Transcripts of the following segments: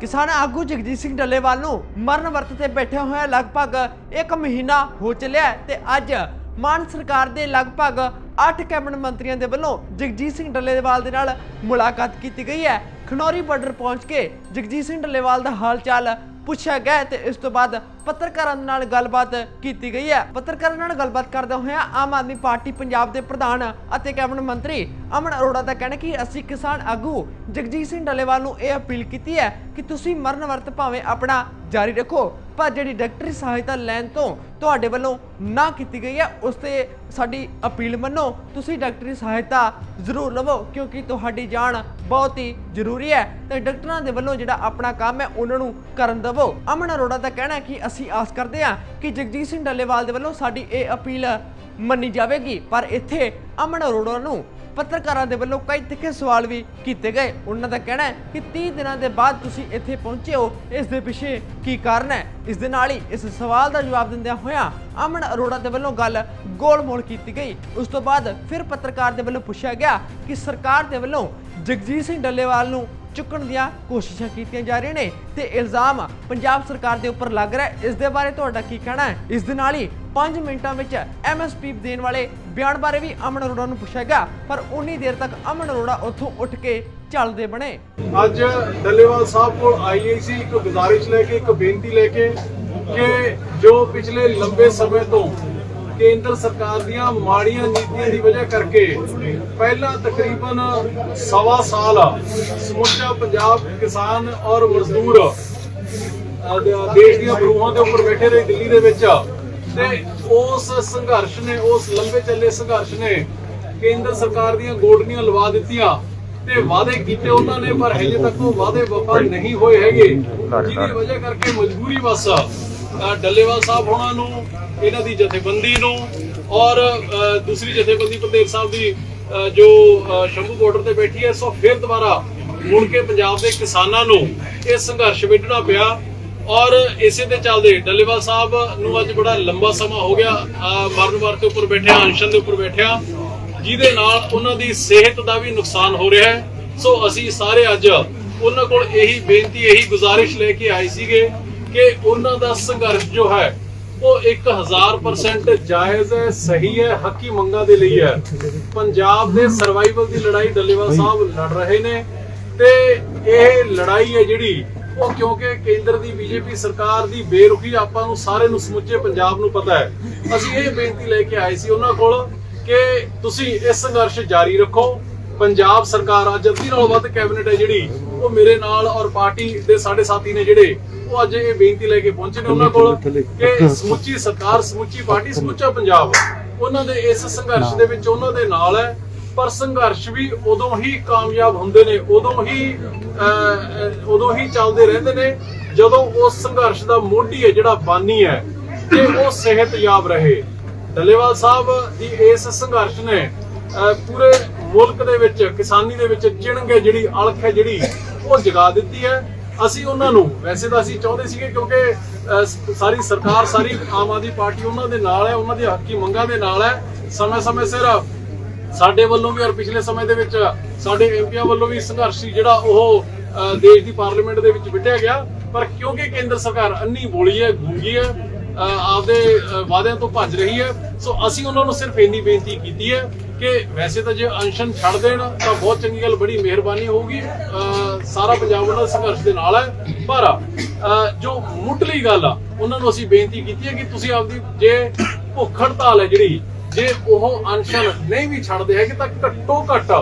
ਕਿਸਾਨ ਆਗੂ ਜਗਜੀਤ ਸਿੰਘ ਡੱਲੇਵਾਲ ਨੂੰ ਮਰਨ ਵਰਤ ਤੇ ਬੈਠੇ ਹੋਏ ਲਗਭਗ 1 ਮਹੀਨਾ ਹੋ ਚੱਲਿਆ ਹੈ ਤੇ ਅੱਜ ਮਾਨ ਸਰਕਾਰ ਦੇ ਲਗਭਗ 8 ਕੈਬਨਿਟ ਮੰਤਰੀਆਂ ਦੇ ਵੱਲੋਂ ਜਗਜੀਤ ਸਿੰਘ ਡੱਲੇਵਾਲ ਦੇ ਨਾਲ ਮੁਲਾਕਾਤ ਕੀਤੀ ਗਈ ਹੈ। ਖਨੌਰੀ ਬਾਰਡਰ ਪਹੁੰਚ ਕੇ ਜਗਜੀਤ ਸਿੰਘ ਡੱਲੇਵਾਲ ਦਾ ਹਾਲ ਚਾਲ ਪੁੱਛਿਆ ਗਿਆ ਤੇ ਇਸ ਤੋਂ ਬਾਅਦ ਪੱਤਰਕਾਰਾਂ ਨਾਲ ਗੱਲਬਾਤ ਕੀਤੀ ਗਈ ਹੈ। ਪੱਤਰਕਾਰਾਂ ਨਾਲ ਗੱਲਬਾਤ ਕਰਦੇ ਹੋਇਆ ਆਮ ਆਦਮੀ ਪਾਰਟੀ ਪੰਜਾਬ ਦੇ ਪ੍ਰਧਾਨ ਅਤੇ ਕੈਬਨਿਟ ਮੰਤਰੀ ਅਮਨ ਅਰੋੜਾ ਦਾ ਕਹਿਣਾ ਕਿ ਅਸੀਂ ਕਿਸਾਨ ਆਗੂ ਜਗਜੀਤ ਸਿੰਘ ਡੱਲੇਵਾਲ ਨੂੰ ਇਹ ਅਪੀਲ ਕੀਤੀ ਹੈ ਕਿ ਤੁਸੀਂ ਮਰਨ ਵਰਤ ਭਾਵੇਂ ਆਪਣਾ ਜਾਰੀ ਰੱਖੋ। ਪਰ ਜਿਹੜੀ ਡਾਕਟਰੀ ਸਹਾਇਤਾ ਲੈਣ ਤੋਂ ਤੁਹਾਡੇ ਵੱਲੋਂ ਨਾ ਕੀਤੀ ਗਈ ਹੈ, ਉਸ ਤੇ ਸਾਡੀ ਅਪੀਲ ਮੰਨੋ। ਤੁਸੀਂ ਡਾਕਟਰੀ ਸਹਾਇਤਾ ਜ਼ਰੂਰ ਲਵੋ, ਕਿਉਂਕਿ ਤੁਹਾਡੀ ਜਾਨ ਬਹੁਤ ਹੀ ਜ਼ਰੂਰੀ ਹੈ। ਤੇ ਡਾਕਟਰਾਂ ਦੇ ਵੱਲੋਂ ਜਿਹੜਾ ਆਪਣਾ ਕੰਮ ਹੈ, ਉਹਨਾਂ ਨੂੰ ਕਰਨ ਦਿਵੋ। ਅਮਨ ਅਰੋੜਾ ਦਾ ਕਹਿਣਾ ਹੈ ਕਿ ਅਸੀਂ ਆਸ ਕਰਦੇ ਹਾਂ ਕਿ ਜਗਜੀਤ ਸਿੰਘ ਡੱਲੇਵਾਲ ਦੇ ਵੱਲੋਂ ਸਾਡੀ ਇਹ ਅਪੀਲ ਮੰਨੀ ਜਾਵੇਗੀ। ਪਰ ਇੱਥੇ ਅਮਨ ਅਰੋੜਾ ਨੂੰ ਪੱਤਰਕਾਰਾਂ ਦੇ ਵੱਲੋਂ ਕਈ ਤਿੱਖੇ ਸਵਾਲ ਵੀ ਕੀਤੇ ਗਏ। ਉਹਨਾਂ ਦਾ ਕਹਿਣਾ ਹੈ ਕਿ 30 ਦਿਨਾਂ ਦੇ ਬਾਅਦ ਤੁਸੀਂ ਇੱਥੇ ਪਹੁੰਚੇ ਹੋ। ਇਸ ਦੇ ਪਿੱਛੇ ਕੀ ਕਾਰਨ ਹੈ? ਇਸ ਦੇ ਨਾਲ ਹੀ ਇਸ ਸਵਾਲ ਦਾ ਜਵਾਬ ਦਿੰਦਿਆਂ ਹੋਇਆਂ ਅਮਨ ਅਰੋੜਾ ਦੇ ਵੱਲੋਂ ਗੱਲ ਗੋਲ-ਮੋਲ ਕੀਤੀ ਗਈ। ਉਸ ਤੋਂ ਬਾਅਦ ਫਿਰ ਪੱਤਰਕਾਰ ਦੇ ਵੱਲੋਂ ਪੁੱਛਿਆ ਗਿਆ ਕਿ ਸਰਕਾਰ ਦੇ ਵੱਲੋਂ ਜਗਜੀਤ ਸਿੰਘ ਡੱਲੇਵਾਲ ਨੂੰ ਚੁੱਕਣ ਦੀਆਂ ਕੋਸ਼ਿਸ਼ਾਂ ਕੀਤੀਆਂ ਜਾ ਰਹੀਆਂ ਨੇ ਤੇ ਇਲਜ਼ਾਮ ਪੰਜਾਬ ਸਰਕਾਰ ਦੇ ਉੱਪਰ ਲੱਗ ਰਿਹਾ ਇਸ ਦੇ ਬਾਰੇ ਤੁਹਾਡਾ ਕੀ ਕਹਿਣਾ ਹੈ? ਇਸ ਦੇ ਨਾਲ ਹੀ 5 ਮਿੰਟਾਂ ਵਿੱਚ ਐਮਐਸਪੀ ਦੇਣ ਵਾਲੇ ਬਿਆਨ ਬਾਰੇ ਵੀ ਅਮਨ ਅਰੋੜਾ ਨੂੰ ਪੁੱਛਿਆ ਗਿਆ, ਪਰ ਉਨੀ ਦੇਰ ਤੱਕ ਅਮਨ ਅਰੋੜਾ ਉੱਥੋਂ ਉੱਠ ਕੇ ਚੱਲਦੇ ਬਣੇ। ਅੱਜ ਡੱਲੇਵਾਲ ਸਾਹਿਬ ਕੋਲ ਆਈ ਸੀ, ਇੱਕ ਗੁਜ਼ਾਰਿਸ਼ ਲੈ ਕੇ, ਇੱਕ ਬੇਨਤੀ ਲੈ ਕੇ ਕਿ ਜੋ ਪਿਛਲੇ ਲੰਬੇ ਸਮੇਂ ਤੋਂ ਕੇਂਦਰ ਸਰਕਾਰ ਦੀਆਂ ਮਾੜੀਆਂ ਨੀਤੀਆਂ ਦੀ ਵਜ੍ਹਾ ਕਰਕੇ ਪਹਿਲਾਂ ਤਕਰੀਬਨ ਸਵਾ ਸਾਲ ਸਮੁੱਚਾ ਪੰਜਾਬ ਕਿਸਾਨ ਔਰ ਮਜ਼ਦੂਰ ਦੇਸ਼ ਦੀਆਂ ਬਰੂਹਾਂ ਦੇ ਉੱਪਰ ਬੈਠੇ ਰਹੇ, ਦਿੱਲੀ ਦੇ ਵਿੱਚ ਤੇ ਉਸ ਸੰਘਰਸ਼ ਨੇ, ਉਸ ਲੰਬੇ ਚੱਲੇ ਸੰਘਰਸ਼ ਨੇ ਕੇਂਦਰ ਸਰਕਾਰ ਦੀਆਂ ਗੋਡਨੀਆਂ ਲਵਾ ਦਿੱਤੀਆਂ ਤੇ ਵਾਅਦੇ ਕੀਤੇ ਉਹਨਾਂ ਨੇ, ਪਰ ਹਜੇ ਤੱਕ ਉਹ ਵਾਅਦੇ ਵਫਾ ਨਹੀਂ ਹੋਏ ਹੈਗੇ, ਜਿਹਦੀ ਵਜ੍ਹਾ ਕਰਕੇ ਮਜਬੂਰੀ ਬਸ ਡੱਲੇਵਾਲ ਸਾਹਿਬ ਹੋਣਾ ਨੂੰ, ਇਹਨਾਂ ਦੀ ਜਥੇਬੰਦੀ ਨੂੰ ਔਰ ਦੂਸਰੀ ਜਥੇਬੰਦੀ ਪ੍ਰਦੇਸ਼ ਸਾਹਿਬ ਦੀ ਜੋ ਸ਼ੰਭੂ ਬਾਰਡਰ ਤੇ ਬੈਠੀ ਹੈ ਸੋ ਫਿਰ ਦੁਬਾਰਾ ਮੁੜ ਕੇ ਪੰਜਾਬ ਦੇ ਕਿਸਾਨਾਂ ਨੂੰ ਇਹ ਸੰਘਰਸ਼ ਵਿੱਢਣਾ ਪਿਆ। ਔਰ ਇਸੇ ਦੇ ਚੱਲਦੇ ਡੱਲੇਵਾਲ ਸਾਹਿਬ ਨੂੰ ਅੱਜ ਬੜਾ ਲੰਬਾ ਸਮਾਂ ਹੋ ਗਿਆ, ਅਹ ਦੇ ਉੱਪਰ ਬੈਠਿਆ ਅਨਸ਼ਨ ਦੇ ਉੱਪਰ ਬੈਠਿਆ ਜਿਹਦੇ ਨਾਲ ਉਹਨਾਂ ਦੀ ਸਿਹਤ ਦਾ ਵੀ ਨੁਕਸਾਨ ਹੋ ਰਿਹਾ ਹੈ। ਸੋ ਅਸੀਂ ਸਾਰੇ ਅੱਜ ਉਹਨਾਂ ਕੋਲ ਇਹੀ ਬੇਨਤੀ, ਇਹੀ ਗੁਜ਼ਾਰਿਸ਼ ਲੈ ਕੇ ਆਏ ਸੀਗੇ ਕਿ ਉਹਨਾਂ ਦਾ ਸੰਘਰਸ਼ ਜੋ ਹੈ, ਉਹ 1000% ਜਾਇਜ਼ ਹੈ, ਸਹੀ ਹੈ, ਹੱਕੀ ਮੰਗਾਂ ਦੇ ਲਈ ਹੈ। ਪੰਜਾਬ ਦੇ ਸਰਵਾਈਵਲ ਦੀ ਲੜਾਈ ਡੱਲੇਵਾਲ ਸਾਹਿਬ ਲੜ ਰਹੇ ਨੇ ਤੇ ਇਹ ਲੜਾਈ ਹੈ ਜਿਹੜੀ ਉਹ ਕਿਉਂਕਿ ਕੇਂਦਰ ਦੀ ਬੀਜੇਪੀ ਸਰਕਾਰ ਦੀ ਬੇਰੁਖੀ ਆਪਾਂ ਨੂੰ ਸਾਰੇ ਨੂੰ ਸਮੁੱਚੇ ਪੰਜਾਬ ਨੂੰ ਪਤਾ ਹੈ। ਅਸੀਂ ਇਹ ਬੇਨਤੀ ਲੈ ਕੇ ਆਏ ਸੀ ਉਹਨਾਂ ਕੋਲ ਕਿ ਤੁਸੀਂ ਇਸ ਸੰਘਰਸ਼ ਜਾਰੀ ਰੱਖੋ। ਪੰਜਾਬ ਸਰਕਾਰ ਅੱਜ ਅੱਧੀ ਨਾਲੋਂ ਵੱਧ ਕੈਬਨਿਟ ਹੈ ਜਿਹੜੀ, ਉਹ ਮੇਰੇ ਨਾਲ ਔਰ ਪਾਰਟੀ ਦੇ ਸਾਡੇ ਸਾਥੀ ਨੇ ਜਿਹੜੇ, ਉਹ ਅੱਜ ਇਹ ਬੇਨਤੀ ਲੈ ਕੇ ਪਹੁੰਚੇ ਨੇ ਉਹਨਾਂ ਕੋਲ ਕਿ ਸਮੁੱਚੀ ਸਰਕਾਰ, ਸਮੁੱਚੀ ਪਾਰਟੀ, ਸਮੁੱਚਾ ਪੰਜਾਬ, ਉਹਨਾਂ ਦੇ ਇਸ ਸੰਘਰਸ਼ ਦੇ ਵਿੱਚ ਉਹਨਾਂ ਦੇ ਨਾਲ ਹੈ। ਪਰ ਸੰਘਰਸ਼ ਵੀ ਉਦੋਂ ਹੀ ਕਾਮਯਾਬ ਹੁੰਦੇ ਨੇ, ਉਦੋਂ ਹੀ ਉਦੋਂ ਹੀ ਚੱਲਦੇ ਰਹਿੰਦੇ ਨੇ, ਜਦੋਂ ਉਸ ਸੰਘਰਸ਼ ਦਾ ਮੋਢੀ ਹੈ ਜਿਹੜਾ ਬਾਨੀ ਹੈ, ਤੇ ਉਹ ਸਿਹਤਯਾਬ ਰਹੇ। ਡੱਲੇਵਾਲ ਸਾਹਿਬ ਦੀ ਇਸ ਸੰਘਰਸ਼ ਨੇ ਪੂਰੇ ਮੁਲਕ ਦੇ ਵਿੱਚ, ਕਿਸਾਨੀ ਦੇ ਵਿੱਚ ਚਿਣਗ ਜਿਹੜੀ ਅਲਖ ਹੈ ਜਿਹੜੀ, ਉਹ ਜਗਾ ਦਿੱਤੀ ਹੈ। ਅਸੀਂ ਉਹਨਾਂ ਨੂੰ, ਵੈਸੇ ਤਾਂ ਅਸੀਂ ਚਾਹੁੰਦੇ ਸੀਗੇ ਕਿਉਂਕਿ ਸਾਰੀ ਸਰਕਾਰ, ਸਾਰੀ ਆਮ ਆਦਮੀ ਪਾਰਟੀ ਉਹਨਾਂ ਦੇ ਨਾਲ ਹੈ, ਉਹਨਾਂ ਦੀ ਹੱਕੀ ਮੰਗਾਂ ਦੇ ਨਾਲ ਹੈ। ਸਮੇਂ-ਸਮੇਂ ਸਿਰ ਸਾਡੇ ਵੱਲੋਂ ਵੀ ਔਰ ਪਿਛਲੇ ਸਮੇਂ ਦੇ ਵਿੱਚ ਸਾਡੇ ਐਮਪੀਆਂ ਵੱਲੋਂ ਵੀ ਸੰਘਰਸ਼ ਸੀ ਜਿਹੜਾ ਉਹ ਦੇਸ਼ ਦੀ ਪਾਰਲੀਮੈਂਟ ਦੇ ਵਿੱਚ ਵਿੱਢਿਆ ਗਿਆ। ਪਰ ਕਿਉਂਕਿ ਕੇਂਦਰ ਸਰਕਾਰ ਅੰਨੀ ਬੋਲੀ ਹੈ ਗੂੰਗੀ ਹੈ ਆਪਦੇ ਵਾਅਦਿਆਂ ਤੋਂ ਭੱਜ ਰਹੀ ਹੈ ਸੋ ਅਸੀਂ ਉਹਨਾਂ ਨੂੰ ਸਿਰਫ ਇੰਨੀ ਬੇਨਤੀ ਕੀਤੀ ਹੈ ਕਿ ਵੈਸੇ ਤਾਂ ਜੇ ਅਨਸ਼ਨ ਛੱਡ ਦੇਣ ਤਾਂ ਬਹੁਤ ਚੰਗੀ ਗੱਲ ਬੜੀ ਮਿਹਰਬਾਨੀ ਹੋਊਗੀ। ਅਹ, ਸਾਰਾ ਪੰਜਾਬ ਉਹਨਾਂ ਦੇ ਸੰਘਰਸ਼ ਦੇ ਨਾਲ ਹੈ। ਪਰ ਜੋ ਮੁੱਢਲੀ ਗੱਲ ਆ ਉਹਨਾਂ ਨੂੰ ਅਸੀਂ ਬੇਨਤੀ ਕੀਤੀ ਹੈ ਕਿ ਤੁਸੀਂ ਆਪਦੀ ਜੇ ਭੁੱਖ ਹੜਤਾਲ ਹੈ ਜਿਹੜੀ ਜੇ ਉਹ ਅਨਸ਼ਨ ਨਹੀਂ ਵੀ ਛੱਡਦੇ ਹੈਗੇ ਤਾਂ ਘੱਟੋ ਘੱਟ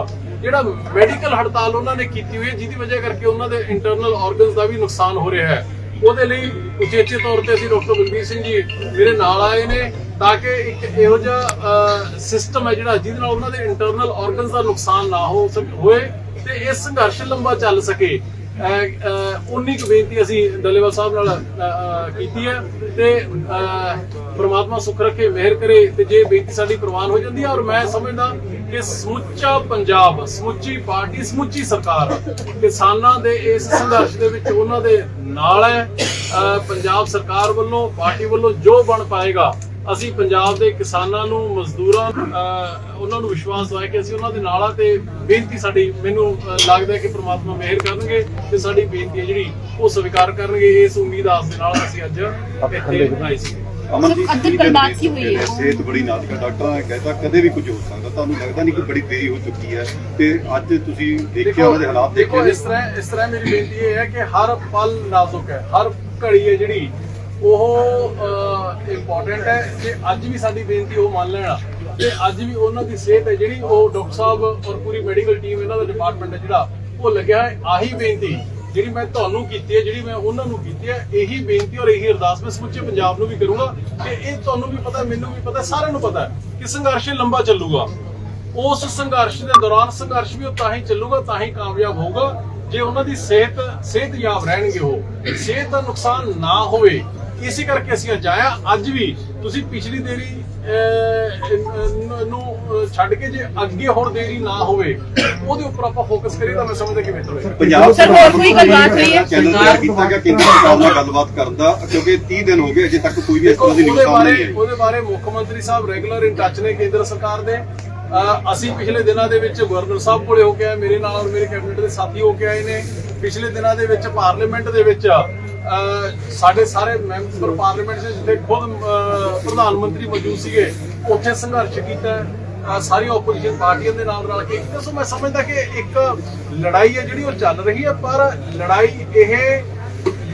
ਜਿਹੜਾ ਮੈਡੀਕਲ ਹੜਤਾਲ ਉਹਨਾਂ ਨੇ ਕੀਤੀ ਹੋਈ ਹੈ, ਜਿਹਦੀ ਵਜ੍ਹਾ ਕਰਕੇ ਉਹਨਾਂ ਦੇ ਇੰਟਰਨਲ ਆਰਗਨਸ ਦਾ ਵੀ ਨੁਕਸਾਨ ਹੋ ਰਿਹਾ ਹੈ। ਉਹਦੇ ਲਈ ਉਚੇਚੇ ਤੌਰ ਤੇ ਅਸੀਂ ਡਾਕਟਰ ਬਲਬੀਰ ਸਿੰਘ ਜੀ ਮੇਰੇ ਨਾਲ ਆਏ ਨੇ ਤਾਂ ਕਿ ਇੱਕ ਇਹੋ ਜਿਹਾ ਸਿਸਟਮ ਹੈ ਜਿਹੜਾ ਜਿਹਦੇ ਨਾਲ ਉਹਨਾਂ ਦੇ ਇੰਟਰਨਲ ਆਰਗਨਸ ਦਾ ਨੁਕਸਾਨ ਨਾ ਹੋ ਹੋਏ ਤੇ ਇਹ ਸੰਘਰਸ਼ ਲੰਬਾ ਚੱਲ ਸਕੇ। ਉਨੀ ਕੁ ਬੇਨਤੀ ਅਸੀਂ ਡੱਲੇਵਾਲ ਸਾਹਿਬ ਨਾਲ ਕੀਤੀ ਹੈ ਤੇ ਪ੍ਰਮਾਤਮਾ ਸੁਖ ਰੱਖੇ, ਮਿਹਰ ਕਰੇ ਤੇ ਜੇ ਬੇਨਤੀ ਸਾਡੀ ਪ੍ਰਵਾਨ ਹੋ ਜਾਂਦੀ ਹੈ ਔਰ ਮੈਂ ਸਮਝਦਾ ਕਿ ਸਮੁੱਚਾ ਪੰਜਾਬ, ਸਮੁੱਚੀ ਪਾਰਟੀ, ਸਮੁੱਚੀ ਸਰਕਾਰ ਕਿਸਾਨਾਂ ਦੇ ਇਸ ਸੰਘਰਸ਼ ਦੇ ਵਿੱਚ ਉਹਨਾਂ ਦੇ ਨਾਲ ਹੈ। ਪੰਜਾਬ ਸਰਕਾਰ ਵੱਲੋਂ, ਪਾਰਟੀ ਵੱਲੋਂ ਜੋ ਬਣ ਪਾਏਗਾ ਅਸੀਂ ਪੰਜਾਬ ਦੇ ਕਿਸਾਨਾਂ ਨੂੰ ਮਜ਼ਦੂਰਾਂ ਉਹਨਾਂ ਨੂੰ ਵਿਸ਼ਵਾਸ ਦਵਾਇਆ ਕਿ ਅਸੀਂ ਉਹਨਾਂ ਦੇ ਨਾਲ ਆ ਤੇ ਬੇਨਤੀ ਸਾਡੀ ਮੈਨੂੰ ਲੱਗਦਾ ਹੈ ਕਿ ਪ੍ਰਮਾਤਮਾ ਮਿਹਰ ਕਰਨਗੇ ਤੇ ਸਾਡੀ ਬੇਨਤੀ ਹੈ ਜਿਹੜੀ ਉਹ ਸਵੀਕਾਰ ਕਰਨਗੇ। ਇਸ ਉਮੀਦ ਆਸ ਦੇ ਨਾਲ ਅਸੀਂ ਅੱਜ ਇੱਥੇ ਆਏ ਸੀ ਅਮਨ ਜੀ ਅੱਧੀ ਕੀ ਬਰਬਾਦ ਜਨਰੇਸ਼ਨ ਕੀ ਹੋਈ ਹੈ? ਸਿਹਤ ਬੜੀ ਨਾਜ਼ੁਕ ਹੈ ਡਾਕਟਰਾਂ ਨੇ ਕਹਿਤਾ ਕਦੇ ਵੀ ਕੁਝ ਹੋ ਸਕਦਾ। ਤੁਹਾਨੂੰ ਲੱਗਦਾ ਨਹੀਂ ਕਿ ਬੜੀ ਦੇਰੀ ਹੋ ਚੁੱਕੀ ਹੈ? ਤੇ ਅੱਜ ਤੁਸੀਂ ਦੇਖਿਆ ਉਹਨਾਂ ਦੇ ਹਾਲਾਤ ਦੇਖੋ ਦੇਖੇ ਇਸ ਤਰ੍ਹਾਂ ਇਸ ਤਰ੍ਹਾਂ ਮੇਰੀ ਬੇਨਤੀ ਇਹ ਹੈ ਕਿ ਹਰ ਪਲ ਨਾਜ਼ੁਕ ਹੈ ਹਰ ਘੜੀ ਹੈ ਜਿਹੜੀ ਉਹ ਇੰਪੋਰਟੈਂਟ ਹੈ ਤੇ ਅੱਜ ਵੀ ਸਾਡੀ ਬੇਨਤੀ ਉਹ ਮੰਨ ਲੈਣਾ ਤੇ ਅੱਜ ਵੀ ਉਹਨਾਂ ਦੀ ਸਿਹਤ ਹੈ ਜਿਹੜੀ ਉਹ ਡਾਕਟਰ ਸਾਹਿਬ ਔਰ ਪੂਰੀ ਮੈਡੀਕਲ ਟੀਮ ਇਹਨਾਂ ਦਾ ਡਿਪਾਰਟਮੈਂਟ ਹੈ ਜਿਹੜਾ, ਉਹ ਲੱਗਿਆ ਹੈ ਆਹੀ ਬੇਨਤੀ। ਜਿਹੜੀ ਮੈਂ ਤੁਹਾਨੂੰ ਕੀਤੀ ਹੈ, ਜਿਹੜੀ ਮੈਂ ਉਹਨਾਂ ਨੂੰ ਕੀਤੀ ਹੈ, ਇਹੀ ਬੇਨਤੀ ਔਰ ਇਹੀ ਅਰਦਾਸ ਮੈਂ ਸਮੁੱਚੇ ਪੰਜਾਬ ਨੂੰ ਵੀ ਕਰੂੰਗਾ ਕਿ ਇਹ ਤੁਹਾਨੂੰ ਵੀ ਪਤਾ, ਮੈਨੂੰ ਵੀ ਪਤਾ, ਸਾਰਿਆਂ ਨੂੰ ਪਤਾ ਕਿ ਸੰਘਰਸ਼ ਲੰਬਾ ਚੱਲੂਗਾ। ਉਸ ਸੰਘਰਸ਼ ਦੇ ਦੌਰਾਨ ਸੰਘਰਸ਼ ਵੀ ਉਹ ਤਾਂ ਹੀ ਚੱਲੂਗਾ, ਤਾਂ ਹੀ ਕਾਮਯਾਬ ਹੋਊਗਾ। ਜੇ ਉਹਨਾਂ ਦੀ ਸਿਹਤ, ਸਿਹਤਯਾਬ ਰਹਿਣਗੇ ਉਹ, ਸਿਹਤ ਦਾ ਨੁਕਸਾਨ ਨਾ ਹੋਵੇ ਇਸੇ ਕਰਕੇ ਅਸੀਂ ਅੱਜ ਆਇਆ ਅੱਜ ਵੀ ਤੁਸੀਂ ਪਿਛਲੀ ਦੇਰੀ ਨ- ਛੱਡ ਕੇ ਜੇ ਅੱਗੇ ਹੁਣ ਦੇਰੀ ਨਾ ਹੋਵੇ ਉਹਦੇ ਉੱਪਰ ਆਪਾਂ ਫੋਕਸ ਕਰੀਏ ਤਾਂ ਮੈਂ ਸਮਝਦਾ ਕਿ ਬਿਹਤਰ ਹੋਏਗਾ ਪੰਜਾਬ ਸਰ, ਹੋਰ ਕੋਈ ਗੱਲਬਾਤ ਹੋਈ ਹੈ? ਤਿਆਰ ਕੀਤਾ ਗਿਆ ਕੇਂਦਰ ਸਰਕਾਰ ਨਾਲ ਗੱਲਬਾਤ ਕਰਨ ਦਾ ਕਿਉਂਕਿ 30 ਦਿਨ ਹੋ ਗਏ ਅਜੇ ਤੱਕ ਕੋਈ ਵੀ ਇਸ ਤਰ੍ਹਾਂ ਦੀ ਨਿਊਜ਼ ਸਾਹਮਣੇ ਨਹੀਂ ਆਈ। ਉਹਦੇ ਬਾਰੇ ਮੁੱਖ ਮੰਤਰੀ ਸਾਹਿਬ ਰੈਗੂਲਰ ਇਨ ਟੱਚ ਨੇ ਕੇਂਦਰ ਸਰਕਾਰ ਦੇ। ਅਸੀਂ ਪਿਛਲੇ ਦਿਨਾਂ ਦੇ ਵਿੱਚ ਗਵਰਨਰ ਸਾਹਿਬ ਕੋਲੇ ਹੋ ਕੇ ਆਏ ਮੇਰੇ ਨਾਲ ਔਰ ਮੇਰੇ ਕੈਬਨਿਟ ਦੇ ਸਾਥੀ ਹੋ ਕੇ ਆਏ ਨੇ। ਪਿਛਲੇ ਦਿਨਾਂ ਦੇ ਵਿੱਚ ਪਾਰਲੀਮੈਂਟ ਦੇ ਵਿੱਚ ਸਾਡੇ ਸਾਰੇ ਮੈਂਬਰ ਪਾਰਲੀਮੈਂਟ ਦੇ ਜਿੱਥੇ ਖੁਦ ਪ੍ਰਧਾਨ ਮੰਤਰੀ ਮੌਜੂਦ ਸੀਗੇ, ਉੱਥੇ ਸੰਘਰਸ਼ ਕੀਤਾ ਹੈ। ਸਾਰੀਆਂ ਆਪੋਜੀਸ਼ਨ ਪਾਰਟੀਆਂ ਦੇ ਨਾਲ ਰਲ ਕੇ ਸੋ ਮੈਂ ਸਮਝਦਾ ਕਿ ਇੱਕ ਲੜਾਈ ਹੈ ਜਿਹੜੀ ਉਹ ਚੱਲ ਰਹੀ ਹੈ, ਪਰ ਲੜਾਈ ਇਹ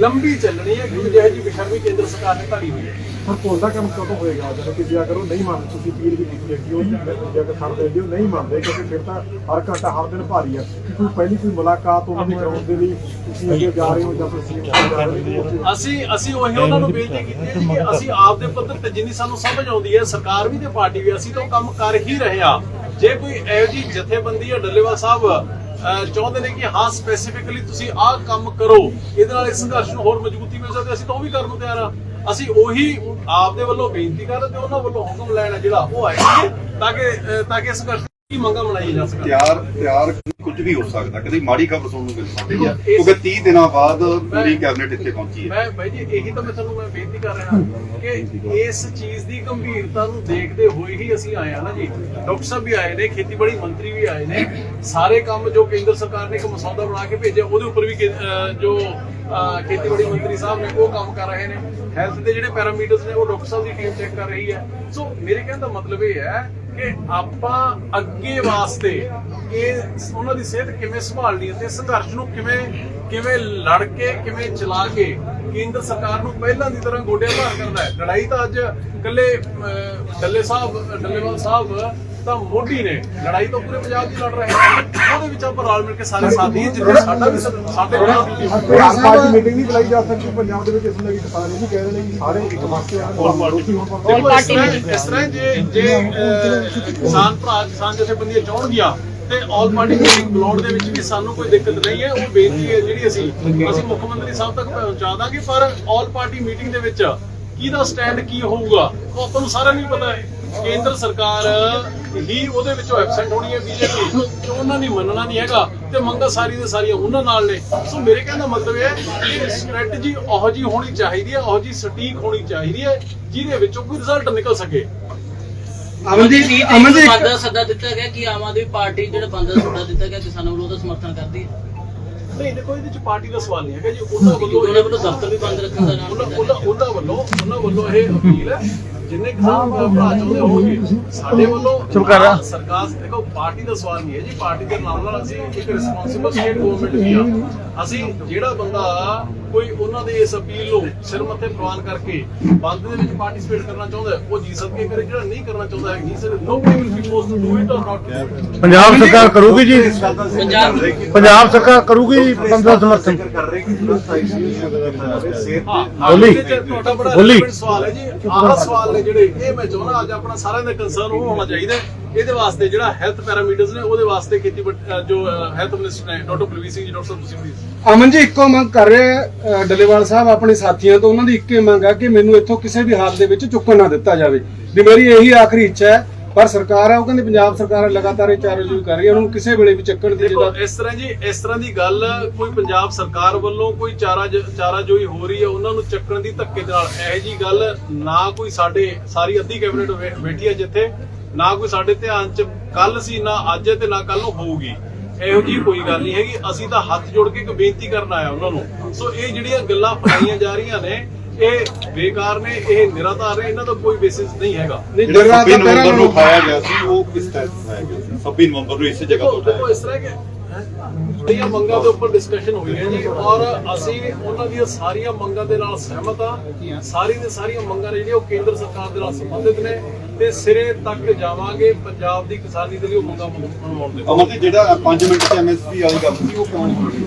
ਲੰਬੀ ਚੱਲਣੀ ਹੈ ਕਿਉਂਕਿ ਜਿਹੋ ਜਿਹੀ ਬੇਸ਼ਰਮੀ ਕੇਂਦਰ ਸਰਕਾਰ ਨੇ ਧਾਰੀ ਹੋਈ ਹੈ। ਪਰ ਪੁੱਲ ਦਾ ਕੰਮ ਕਦੋਂ ਹੋਏਗਾ? ਜਦੋਂ ਕਿ ਜੇ ਅਗਰ ਉਹ ਨਹੀਂ ਮੰਨਦੇ ਤੁਸੀਂ ਅਪੀਲ ਵੀ ਕੀਤੀ ਹੈ ਕਿ ਉਹ ਜੇ ਅਗਰ ਛੱਡ ਦੇ ਉਹ ਨਹੀਂ ਮੰਨਦੇ ਕਿਉਂਕਿ ਫਿਰ ਤਾਂ ਹਰ ਘੰਟਾ ਹਰ ਦਿਨ ਭਾਰੀ ਹੈ। ਕਿ ਕੋਈ ਪਹਿਲੀ ਕੋਈ ਮੁਲਾਕਾਤ ਉਹਨਾਂ ਦੀ ਕਰਾਉਣ ਦੇ ਲਈ ਤੁਸੀਂ ਅੱਗੇ ਜਾ ਰਹੇ ਹੋ ਜਾਂ ਤੁਸੀਂ ਜਾ ਰਹੇ ਹੋ? ਉੱਥੇ ਅਸੀਂ ਅਸੀਂ ਉਹੀ ਉਹਨਾਂ ਨੂੰ ਬੇਨਤੀ ਕੀਤੀ ਹੈ ਜੀ ਕਿ ਅਸੀਂ ਆਪ ਦੇ ਪੱਧਰ ਤੇ ਜਿੰਨੀ ਸਾਨੂੰ ਸਮਝ ਆਉਂਦੀ ਹੈ ਸਰਕਾਰ ਵੀ ਤੇ ਪਾਰਟੀ ਵੀ ਅਸੀਂ ਤਾਂ ਕੰਮ ਕਰ ਹੀ ਰਹੇ ਹਾਂ। ਜੇ ਕੋਈ ਇਹੋ ਜੀ ਜਥੇਬੰਦੀ ਹੈ ਡੱਲੇਵਾਲ ਸਾਹਿਬ ਚਾਹੁੰਦੇ ਨੇ ਕਿ ਹਾਂ ਸਪੈਸੀਫਿਕਲੀ ਤੁਸੀਂ ਆਹ ਕੰਮ ਕਰੋ। ਇਹਦੇ ਨਾਲ ਇਸ ਸੰਘਰਸ਼ ਨੂੰ ਹੋਰ ਮਜ਼ਬੂਤੀ ਮਿਲ ਸਕਦੀ ਅਸੀਂ ਤਾਂ ਉਹ ਵੀ ਕਰਨ ਨੂੰ ਤਿਆਰ ਆ ਅਸੀਂ ਉਹੀ ਆਪ ਦੇ ਵੱਲੋਂ ਬੇਨਤੀ ਕਰ ਤੇ ਉਹਨਾਂ ਵੱਲੋਂ ਹੁਕਮ ਲੈਣਾ ਜਿਹੜਾ ਉਹ ਆਏ ਤਾਂ ਕਿ ਤਾਂ ਕਿ ਸੰਘਰਸ਼ ਦੀ ਮੰਗਾਂ ਬਣਾਈ ਜਾ ਸਕਣ ਤਿਆਰ ਤਿਆਰ ਕੁਝ ਵੀ ਹੋ ਸਕਦਾ ਕਦੇ ਮਾੜੀ ਖਬਰ ਸੁਣਨ ਨੂੰ ਮਿਲ ਸਕਦੀ ਹੈ ਕਿਉਂਕਿ 30 ਦਿਨਾਂ ਬਾਅਦ ਪੂਰੀ ਕੈਬਨਿਟ ਇੱਥੇ ਪਹੁੰਚੀ ਹੈ। ਮੈਂ ਬਾਈ ਜੀ ਇਹੀ ਤਾਂ ਮੈਂ ਤੁਹਾਨੂੰ ਮੈਂ ਬੇਨਤੀ ਕਰ ਰਿਹਾ ਕਿ ਇਸ ਚੀਜ਼ ਦੀ ਗੰਭੀਰਤਾ ਨੂੰ ਦੇਖਦੇ ਹੋਏ ਹੀ ਅਸੀਂ ਆਏ ਹਾਂ ਨਾ ਜੀ। ਡਾਕਟਰ ਸਾਹਿਬ ਵੀ ਆਏ ਨੇ ਖੇਤੀਬਾੜੀ ਮੰਤਰੀ ਵੀ ਆਏ ਨੇ। ਸਾਰੇ ਕੰਮ ਜੋ ਕੇਂਦਰ ਸਰਕਾਰ ਨੇ ਇੱਕ ਮਸੌਦਾ ਬਣਾ ਕੇ ਭੇਜਿਆ ਉਹਦੇ ਉੱਪਰ ਵੀ ਕੇ- ਜੋ ਖੇਤੀਬਾੜੀ ਮੰਤਰੀ ਸਾਹਿਬ ਨੇ ਉਹ ਕੰਮ ਕਰ ਰਹੇ ਨੇ। ਹੈਲਥ ਦੇ ਜਿਹੜੇ ਪੈਰਾਮੀਟਰਸ ਨੇ ਉਹ ਡਾਕਟਰ ਸਾਹਿਬ ਦੀ ਟੀਮ ਚੈੱਕ ਕਰ ਰਹੀ ਹੈ। ਸੋ ਮੇਰੇ ਕਹਿਣ ਦਾ ਮਤਲਬ ਇਹ ਹੈ ਕਿ ਆਪਾਂ ਅੱਗੇ ਵਾਸਤੇ ਇਹ ਉਹਨਾਂ ਦੀ ਸਿਹਤ ਕਿਵੇਂ ਸੰਭਾਲਣੀ ਹੈ ਤੇ ਸੰਘਰਸ਼ ਨੂੰ ਕਿਵੇਂ ਕਿਵੇਂ ਲੜ ਕੇ, ਕਿਵੇਂ ਚਲਾ ਕੇ ਕੇਂਦਰ ਸਰਕਾਰ ਨੂੰ ਪਹਿਲਾਂ ਦੀ ਤਰ੍ਹਾਂ ਗੋਡਿਆਂ ਭਾਰ ਕਰਦਾ ਹੈ। ਲੜਾਈ ਤਾਂ ਅੱਜ ਇਕੱਲੇ ਡੱਲੇ ਸਾਹਿਬ, ਡੱਲੇਵਾਲ ਸਾਹਿਬ ਤਾਂ ਮੋਢੀ ਨੇ। ਲੜਾਈ ਤਾਂ ਪੂਰੇ ਪੰਜਾਬ ਦੀ ਲੜ ਰਹੇ ਨੇ। ਉਹਦੇ ਵਿੱਚ ਆਪਾਂ ਰਲ ਮਿਲ ਕੇ ਸਾਰੇ ਸਾਥੀ ਹਾਂ, ਜਿੱਥੇ ਸਾਡਾ ਵੀ ਸ- ਸਾਡੇ ਨਾਲ ਵੀ ਕੋਈ ਪਾਰਟੀ ਮੀਟਿੰਗ ਨਹੀਂ ਬੁਲਾਈ ਜਾ ਸਕਦੀ ਪੰਜਾਬ ਦੇ ਵਿੱਚ ਇਸ ਲਈ ਕਿਸਾਨ ਇਹ ਵੀ ਕਹਿ ਰਹੇ ਨੇ ਕਿ ਸਾਰੇ ਇੱਕ ਪਾਸੇ ਆ। ਦੋਸ਼ੀ ਹੋਣ ਪਰ ਦੇਖੋ ਇਸ ਪਾਰਟੀ ਤਰ੍ਹਾਂ ਇਸ ਤਰ੍ਹਾਂ ਜੇ ਜੇ ਅਹ, ਕਿਸਾਨ ਭਰਾ ਕਿਸਾਨ ਜਥੇਬੰਦੀਆਂ ਚਾਹਣਗੀਆਂ ਤੇ ਆਲ ਪਾਰਟੀ ਮੀਟਿੰਗ ਬੁਲਾਉਣ ਦੇ ਵਿੱਚ ਵੀ ਸਾਨੂੰ ਕੋਈ ਦਿੱਕਤ ਨਹੀਂ ਹੈ ਉਹ ਬੇਨਤੀ ਹੈ ਜਿਹੜੀ ਅਸੀਂ ਅਸੀਂ ਮੁੱਖ ਮੰਤਰੀ ਸਾਹਿਬ ਤੱਕ ਪਹੁੰਚਾ ਦਾਂਗੇ ਪਰ ਆਲ ਪਾਰਟੀ ਮੀਟਿੰਗ ਦੇ ਵਿੱਚ ਕਿਹਦਾ ਸਟੈਂਡ ਕੀ ਹੋਊਗਾ ਉਹ ਆਪਾਂ ਨੂੰ ਸਾਰਿਆਂ ਨੂੰ ਪਤਾ ਹੈ। ਕੇਂਦਰ ਸਰਕਾਰ ਹੀ ਉਹਦੇ ਵਿੱਚੋਂ ਐਬਸੈਂਟ ਹੋਣੀ ਹੈ ਬੀਜੇਪੀ ਤੇ ਉਹਨਾਂ ਨੇ ਮੰਨਣਾ ਨਹੀਂ ਹੈਗਾ ਤੇ ਮੰਗਾ ਸਾਰੀ ਦੇ ਸਾਰੀਆਂ ਉਹਨਾਂ ਨਾਲ ਨੇ। ਸੋ ਮੇਰੇ ਕਹਿਣ ਦਾ ਮਤਲਬ ਇਹ ਹੈ ਕਿ ਸਟ੍ਰੈਟਜੀ ਉਹੋ ਜੀ ਹੋਣੀ ਚਾਹੀਦੀ ਹੈ ਉਹੋ ਜੀ ਸਟੀਕ ਹੋਣੀ ਚਾਹੀਦੀ ਹੈ ਜਿਹਦੇ ਵਿੱਚੋਂ ਕੋਈ ਰਿਜ਼ਲਟ ਨਿਕਲ ਸਕੇ। ਅਮਨ ਜੀ ਅਮਨ ਜੀ ਬੰਦ ਦਾ ਸੱਦਾ ਦਿੱਤਾ ਗਿਆ ਕਿ ਆਮ ਆਦਮੀ ਪਾਰਟੀ ਜਿਹੜਾ ਬੰਦ ਸੱਦਾ ਦਿੱਤਾ ਗਿਆ ਕਿਸਾਨਾਂ ਵੱਲੋਂ ਉਹਦਾ ਸਮਰਥਨ ਕਰਦੀ ਹੈ? ਨਹੀਂ ਦੇਖੋ ਇਹਦੇ ਚ ਪਾਰਟੀ ਦਾ ਸਵਾਲ ਨਹੀਂ ਹੈਗਾ ਜੀ। ਉਹਨਾਂ ਵੱਲੋਂ ਉਹਨਾਂ ਵੱਲੋਂ ਦਫ਼ਤਰ ਵੀ ਬੰਦ ਰੱਖਣ ਦਾ ਉਹਨਾਂ ਉਹਨਾਂ ਵੱਲੋਂ ਉਹਨਾਂ ਵੱਲੋਂ ਇਹ ਅਪੀਲ ਹੈ ਜਿੰਨੇ ਕਿਸਾਨ ਭਰਾ ਚਾਹੁੰਦੇ ਹੋਣਗੇ ਸਾਡੇ ਵੱਲੋਂ ਚੁੱਪ ਕਰ ਰਹਾ ਸਰਕਾਰ ਦੇਖੋ ਪਾਰਟੀ ਦਾ ਸਵਾਲ ਨਹੀਂ ਹੈ ਜੀ ਪਾਰਟੀ ਦੇ ਨਾਲ ਨਾਲ ਅਸੀਂ ਇੱਕ ਰਿਸਪੌਂਸਿਬਲ ਸਟੇਟ ਗਵਰਨਮੈਂਟ ਵੀ ਆ। ਅਸੀਂ ਜਿਹੜਾ ਬੰਦਾ ਕੋਈ ਉਹਨਾਂ ਦੇ ਇਸ ਅਪੀਲ ਨੂੰ ਸਿਰ ਮੱਥੇ ਪ੍ਰਵਾਨ ਕਰਕੇ ਬੰਦ ਦੇ ਵਿੱਚ ਪਾਰਟਿਸਿਪੇਟ ਕਰਨਾ ਚਾਹੁੰਦਾ ਹੈ, ਉਹ ਜੀ ਸਕੇ ਕਰੇ ਜਿਹੜਾ ਨਹੀਂ ਕਰਨਾ ਚਾਹੁੰਦਾ ਹੈ ਜੀ ਸਕੇ no will be forced to do it or not Punjab ਸਰਕਾਰ ਕਰੂਗੀ ਜੀ ਪੰਜਾਬ ਪੰਜਾਬ ਸਰਕਾਰ ਕਰੂਗੀ ਜੀ ਬੰਦਾ ਸਮਰਥਨ ਕਰ ਰਹੇ ਕਿ ਜਿਹੜਾ ਸਿਹਤ ਬੋਲੀ। ਬੋਲੀ। ਸਵਾਲ ਹੈ ਜੀ ਆਹ ਸਵਾਲ ਨੇ ਜਿਹੜੇ ਇਹ ਮੈਂ ਚਾਹੁੰਦਾ ਅੱਜ ਆਪਣਾ ਸਾਰਿਆਂ ਦਾ ਕੰਸਰਨ ਉਹ ਹੋਣਾ ਚਾਹੀਦਾ ਹੈ। ਇਹਦੇ ਵਾਸਤੇ ਜਿਹੜਾ ਹੈਲਥ ਪੈਰਾਮੀਟਰਸ ਨੇ ਉਹਦੇ ਵਾਸਤੇ ਖੇਤੀ ਜੋ ਹੈਲਥ ਮਿਨਿਸਟਰ ਨੇ ਡਾਕਟਰ ਬਲਵੀਰ ਸਿੰਘ ਜੀ ਡਾਕਟਰ ਸਾਹਿਬ ਤੁਸੀਂ ਪਲੀਜ਼ ਅਮਨ ਜੀ ਇੱਕੋ ਮੰਗ ਕਰ ਰਹੇ ਡੱਲੇਵਾਲ ਸਾਹਿਬ ਆਪਣੇ ਸਾਥੀਆਂ ਤੋਂ ਉਹਨਾਂ ਦੀ ਇੱਕੇ ਮੰਗ ਆ ਕਿ ਮੈਨੂੰ ਇੱਥੋਂ ਕਿਸੇ ਵੀ ਹਾਲ ਦੇ ਵਿੱਚ ਚੁੱਕਣ ਨਾ ਦਿੱਤਾ ਜਾਵੇ। ਵੀ ਮੇਰੀ ਇਹੀ ਆਖਰੀ ਇੱਛਾ ਹੈ ਪਰ ਸਰਕਾਰ ਹੈ ਉਹ ਕਹਿੰਦੀ ਪੰਜਾਬ ਸਰਕਾਰ ਲਗਾਤਾਰ ਇਹ ਚਾਰੇ ਜੋ ਕਰ ਰਹੀ ਹੈ ਉਹਨਾਂ ਕਿਸੇ ਵੇਲੇ ਵੀ ਚੱਕਣ ਦੀ ਜਿਹੜਾ ਇਸ ਤਰ੍ਹਾਂ ਜੀ ਇਸ ਤਰ੍ਹਾਂ ਦੀ ਗੱਲ ਕੋਈ ਪੰਜਾਬ ਸਰਕਾਰ ਵੱਲੋਂ ਕੋਈ ਚਾਰਾ ਚਾਰਾ ਜੋਈ ਹੋ ਰਹੀ ਹੈ ਉਹਨਾਂ ਨੂੰ ਚੱਕਣ ਦੀ ਧੱਕੇ ਨਾਲ। ਇਹ ਜੀ ਗੱਲ ਨਾ ਕੋਈ ਸਾਡੇ ਸਾਰੀ ਅੱਧੀ ਕੈਬਨਿਟ ਬੈਠੀ ਹੈ ਜਿੱਥੇ ਨਾ ਕੋਈ ਸਾਡੇ ਧਿਆਨ ਚ ਕੱਲ ਸੀ ਨਾ ਅੱਜ ਤੇ ਨਾ ਕੱਲ ਨੂੰ ਹੋਊਗੀ। ਇਹੋ ਜੀ ਕੋਈ ਗੱਲ ਨਹੀਂ ਹੈਗੀ। ਅਸੀਂ ਤਾਂ ਹੱਥ ਜੋੜ ਕੇ ਇੱਕ ਬੇਨਤੀ ਕਰਨ ਆਇਆ ਉਹਨਾਂ ਨੂੰ। ਸੋ ਇਹ ਜਿਹੜੀਆਂ ਗੱਲਾਂ ਫਲਾਈਆਂ ਜਾ ਰਹੀਆਂ ਨੇ ਇਹ ਬੇਕਾਰ ਨੇ ਇਹ ਨਿਰਾਧਾਰ ਨੇ ਇਹਨਾਂ ਦਾ ਕੋਈ ਬੇਸਿਸ ਨਹੀਂ ਹੈਗਾ। ਜਿਹੜਾ ਜਗ੍ਹਾ 26 ਤਾਂ ਪਹਿਲਾਂ ਨਵੰਬਰ ਨੂੰ ਉਠਾਇਆ ਗਿਆ ਸੀ ਉਹ ਕਿਸ ਤਰ੍ਹਾਂ ਉਠਾਇਆ ਗਿਆ ਸੀ? 26 ਨਵੰਬਰ ਨੂੰ ਇਸੇ ਜਗ੍ਹਾ ਤੋਂ ਉਠਾਇਆ ਇਸ ਤਰ੍ਹਾਂ ਕਿ ਜਿਹੜੀਆਂ ਮੰਗਾਂ ਦੇ ਉੱਪਰ ਡਿਸਕਸ਼ਨ ਹੋਈ ਹੈ ਜੀ, ਔਰ ਅਸੀਂ ਉਹਨਾਂ ਦੀਆਂ ਸਾਰੀਆਂ ਮੰਗਾਂ ਦੇ ਨਾਲ ਸਹਿਮਤ ਆ ਸਾਰੀ ਦੇ ਸਾਰੀਆਂ ਮੰਗਾਂ ਨੇ ਜਿਹੜੀਆਂ ਉਹ ਕੇਂਦਰ ਸਰਕਾਰ ਦੇ ਨਾਲ ਸੰਬੰਧਿਤ ਨੇ ਤੇ ਸਿਰੇ ਤੱਕ ਜਾਵਾਂਗੇ, ਪੰਜਾਬ ਦੀ ਕਿਸਾਨੀ ਦੇ ਲਈ ਉਹ ਮੰਗਾਂ ਮਨਵਾਉਣ ਦੇ ਅਮਰ ਜੀ, ਜਿਹੜਾ 5 ਮਿੰਟ ਚ ਐਮਐਸਪੀ ਵਾਲੀ ਗੱਲ ਸੀ, ਉਹ ਕਿਉਂ ਨਹੀਂ ਹੋਈ?